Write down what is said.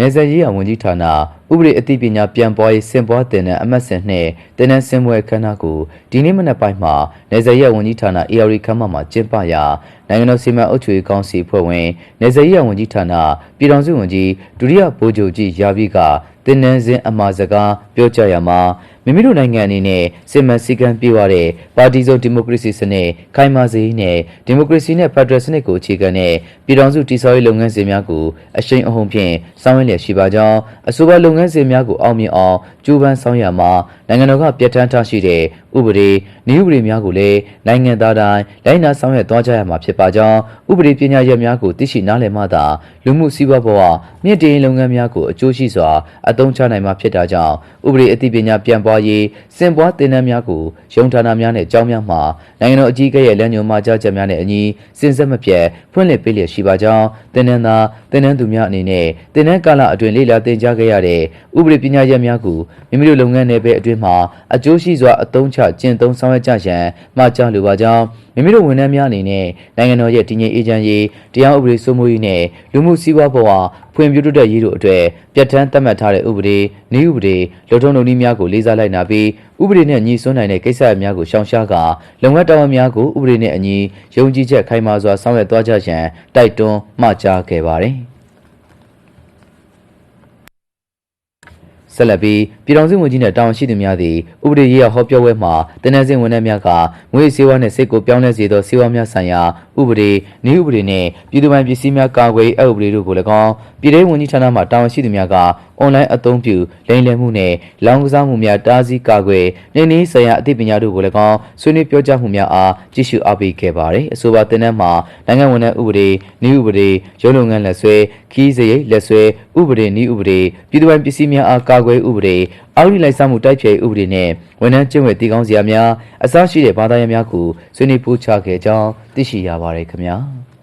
နေဆက်ရေးရဝန်ကြီးဌာနဥပဒေအသိပညာပြန်ပွားရေးစင်ပွားတင်တဲ့အမတ်စင်နှင့်တင်နန်းစင်ပွဲခန်းနာကိုဒီနေ့မနက်ပိုင်းမှာနေဆက်ရေးရဝန်ကြီးဌာန AR ခမ်းမမှာကျင်းပရာနိုင်ငံတော်စီမံအုပ်ချုပ်ရေးကောင်စီဖွဲ့ဝင်နေဆက်ရေးရဝန်ကြီးဌာနပြည်ထောင်စုဝန်ကြီးဒုတိယဗိုလ်ချုပ်ကြီးရာပြီးကတင်နန်းစင်အမှာစကားပြောကြားရမှာ မိမိတို့နိုင်ငံအနေနဲ့စစ်မှန်စည်းကမ်းပြေဝတဲ့ပါတီစုံဒီမိုကရေစီစနစ်ခိုင်မာစေရေးနဲ့ဒီမိုကရေစီနဲ့ဖက်ဒရယ်စနစ်ကိုအခြေခံတဲ့ပြည်ထောင်စုတည်ဆောက်ရေးလုပ်ငန်းစဉ်များကိုအရှိန်အဟုန်ဖြင့်ဆောင်ရွက်လျက်ရှိပါကြောင်းအဆိုပါလုပ်ငန်းစဉ်များကိုအောင်မြင်အောင်ကြိုးပမ်းဆောင်ရွက်မှာ နိုင်ငံတော်ကပြဋ္ဌာန်းထားရှိတဲ့ဥပဒေနည်းဥပဒေများကိုလည်းနိုင်ငံသားတိုင်းလိုက်နာဆောင်ရွက်သွားကြရမှာဖြစ်ပါကြောင်းဥပဒေပညာရပ်များကိုသိရှိနားလည်မှသာလူမှုစီးပွားဘဝမြင့်တင်ရေးလုပ်ငန်းများကိုအကျိုးရှိစွာအသုံးချနိုင်မှာဖြစ်တာကြောင့်ဥပဒေအသိပညာပြန်ပွားရေးစင်ပွားတင်နန်းများကိုရုံဌာနများနဲ့အကြောင်းများမှာနိုင်ငံတော်အကြီးအကဲရဲ့လမ်းညွှန်မှာကြားချက်များနဲ့အညီစဉ်ဆက်မပြတ်ဖွင့်လှစ်ပေးလျက်ရှိပါကြောင်းတင်နန်းသားတင်နန်းသူများအနေနဲ့တင်နန်းကာလအတွင်းလေ့လာသင်ကြားခဲ့ရတဲ့ဥပဒေပညာရပ်များကိုမိမိတို့လုပ်ငန်းနယ်ပယ်အတွင်းမှာအကျိုးရှိစွာအသုံးချကျင့်သုံးဆောင်ရွက်ကြရန်မှာကြားလိုပါကြောင်း မိမိတို့ဝန်ထမ်းများအနေနဲ့နိုင်ငံတော်ရဲ့တည်ငြိမ်အေးချမ်းရေးတရားဥပဒေစိုးမိုးရေးနဲ့လူမှုစီးပွားဘဝဖွံ့ဖြိုးတိုးတက်ရေးတို့အတွက်ပြဋ္ဌာန်းသတ်မှတ်ထားတဲ့ဥပဒေနည်းဥပဒေလူထုံလုပ်နည်းများကိုလေးစားလိုက်နာပြီးဥပဒေနဲ့ညီစွန်းနိုင်တဲ့ကိစ္စရပ်များကိုရှောင်ရှားကာလုံငန်းတာဝန်များကိုဥပဒေနဲ့အညီယုံကြည်ချက်ခိုင်မာစွာဆောင်ရွက်သွားကြရန်တိုက်တွန်းမှကြားခဲ့ပါတယ်။ ဆက်လက်ပြီးပြည်ထောင်စုဝန်ကြီးနဲ့တာဝန်ရှိသူများသည်ဥပဒေရေးရာဟောပြောပွဲမှာတင်နန်းစင်ဝန်ထမ်းများကငွေစေဝါနှင့်စိတ်ကိုပြောင်းလဲစေသောစေဝါများဆိုင်ရာဥပဒေနည်းဥပဒေနှင့်ပြည်သူ့ပိုင်ပစ္စည်းများကာကွယ်ရေးအဥပဒေတို့ကို၎င်းပြည်ထောင်ဝန်ကြီးဌာနမှတာဝန်ရှိသူများကအွန်လိုင်းအသုံးပြုလိမ်လည်မှုနှင့်လောင်းကစားမှုများတားဆီးကာကွယ်နှိမ့်နှင်းဆိုင်ရာအသိပညာတို့ကို၎င်းဆွေးနွေးပြောကြားမှုများအားကြည့်ရှုအားပေးခဲ့ပါတယ်အဆိုပါတင်နန်းမှာနိုင်ငံဝန်ထမ်းဥပဒေနည်းဥပဒေရုံးလုပ်ငန်းလက်ဆွဲခီးစရိတ်လက်ဆွဲဥပဒေနည်းဥပဒေပြည်သူ့ပိုင်ပစ္စည်းများအားကာကွယ်ဥပဒေအောက်ရီလိုက်စားမှုတိုက်ဖျက်ရေးဥပဒေနှင့်ဝန်ထမ်းကျင့်ဝတ်တည်ကောင်းစရာများအစရှိတဲ့ဘာသာရပ်များကိုဆွေးနွေးပို့ချခဲ့ကြောင်းသိရှိရပါတယ်ခင်ဗျာ။